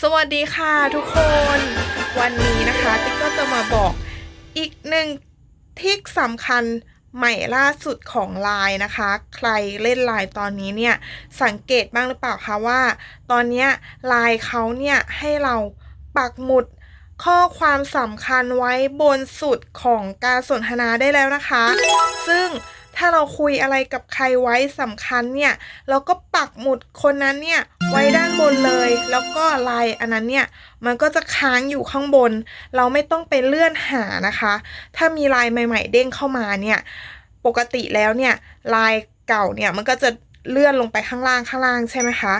สวัสดีค่ะทุกคน วันนี้นะคะติ๊กก็จะมาบอกอีกหนึ่งทิกสำคัญใหม่ล่าสุดของ Line นะคะ ใครเล่น Line ตอนนี้เนี่ยสังเกตบ้างหรือเปล่าคะว่า ตอนนี้ย Line เขาเนี่ยให้เราปักหมุดข้อความสำคัญไว้บนสุดของการสนทนาได้แล้วนะคะ ซึ่งถ้าเราคุยอะไรกับใครไว้สำคัญเนี่ย เราก็ปักหมุดคนนั้นเนี่ย ไว้ด้านบนเลย แล้วก็ลายอันนั้นเนี่ยมันก็จะค้างอยู่ข้างบน เราไม่ต้องไปเลื่อนหานะคะ ถ้ามีลายใหม่ ๆ เด้งเข้ามาเนี่ยปกติแล้วเนี่ยลายเก่าเนี่ยมันก็จะ เลื่อนลงไปข้างล่างข้างล่างใช่ไหมคะ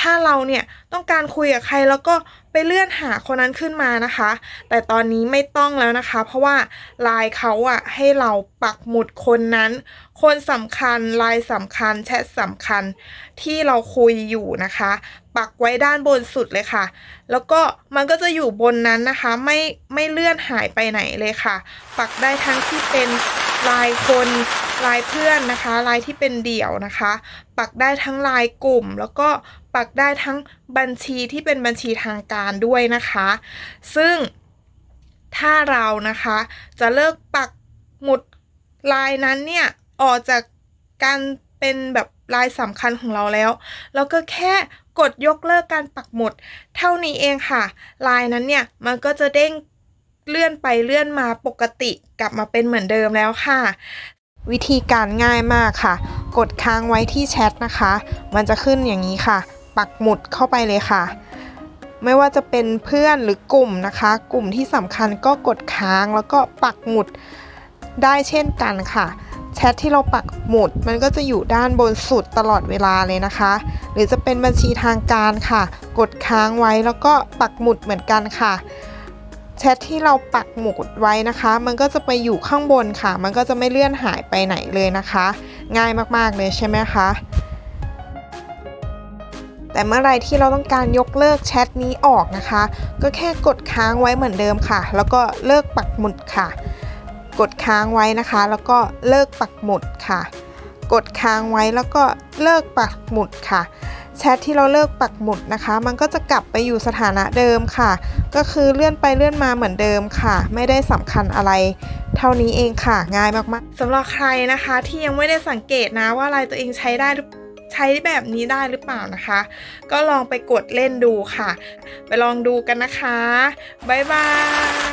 ถ้าเราเนี่ยต้องการคุยกับใครแล้วก็ไปเลื่อนหาคนนั้นขึ้นมานะคะ แต่ตอนนี้ไม่ต้องแล้วนะคะ เพราะว่าไลน์เขาอะให้เราปักหมุดคนนั้น คนสำคัญไลน์สำคัญแชทสำคัญที่เราคุยอยู่นะคะ ปักไว้ด้านบนสุดเลยค่ะ แล้วก็มันก็จะอยู่บนนั้นนะคะ ไม่ไม่เลื่อนหายไปไหนเลยค่ะ ปักได้ทั้งที่เป็น ลายคนลายเพื่อนนะคะ ลายที่เป็นเดี่ยวนะคะ ปักได้ทั้งลายกลุ่ม แล้วก็ปักได้ทั้งบัญชีที่เป็นบัญชีทางการด้วยนะคะ ซึ่งถ้าเรานะคะจะเลิกปักหมุดลายนั้นเนี่ยออกจากการเป็นแบบลายสำคัญของเราแล้ว แล้วก็แค่กดยกเลิกการปักหมุด เท่านี้เองค่ะ ลายนั้นเนี่ยมันก็จะเด้ง เลื่อนไปเลื่อนมาปกติกลับมาเป็นเหมือนเดิมแล้วค่ะ วิธีการง่ายมากค่ะ กดค้างไว้ที่แชทนะคะ มันจะขึ้นอย่างนี้ค่ะ ปักหมุดเข้าไปเลยค่ะ ไม่ว่าจะเป็นเพื่อนหรือกลุ่มนะคะ กลุ่มที่สำคัญก็กดค้างแล้วก็ปักหมุดได้เช่นกันค่ะแชทที่เราปักหมุดมันก็จะอยู่ด้านบนสุดตลอดเวลาเลยนะคะ หรือจะเป็นบัญชีทางการค่ะ กดค้างไว้แล้วก็ปักหมุดเหมือนกันค่ะ แชทที่เราปักหมุดไว้นะคะ มันก็จะไปอยู่ข้างบนค่ะ มันก็จะไม่เลื่อนหายไปไหนเลยนะคะ ง่ายมากๆเลยใช่ไหมคะแต่เมื่อไรที่เราต้องการยกเลิกแชทนี้ออกนะคะ ก็แค่กดค้างไว้เหมือนเดิมค่ะ แล้วก็เลิกปักหมุดค่ะ กดค้างไว้นะคะ แล้วก็เลิกปักหมุดค่ะ กดค้างไว้แล้วก็เลิกปักหมุดค่ะ แชทที่เราเลิกปักหมุดนะคะ มันก็จะกลับไปอยู่สถานะเดิมค่ะ ก็คือเลื่อนไปเลื่อนมาเหมือนเดิมค่ะ ไม่ได้สำคัญอะไร เท่านี้เองค่ะง่ายมากๆสำหรับใครนะคะที่ยังไม่ได้สังเกตนะว่าอะไรตัวเองใช้ได้ใช้แบบนี้ได้หรือเปล่านะคะ ก็ลองไปกดเล่นดูค่ะ ไปลองดูกันนะคะ บ๊ายบาย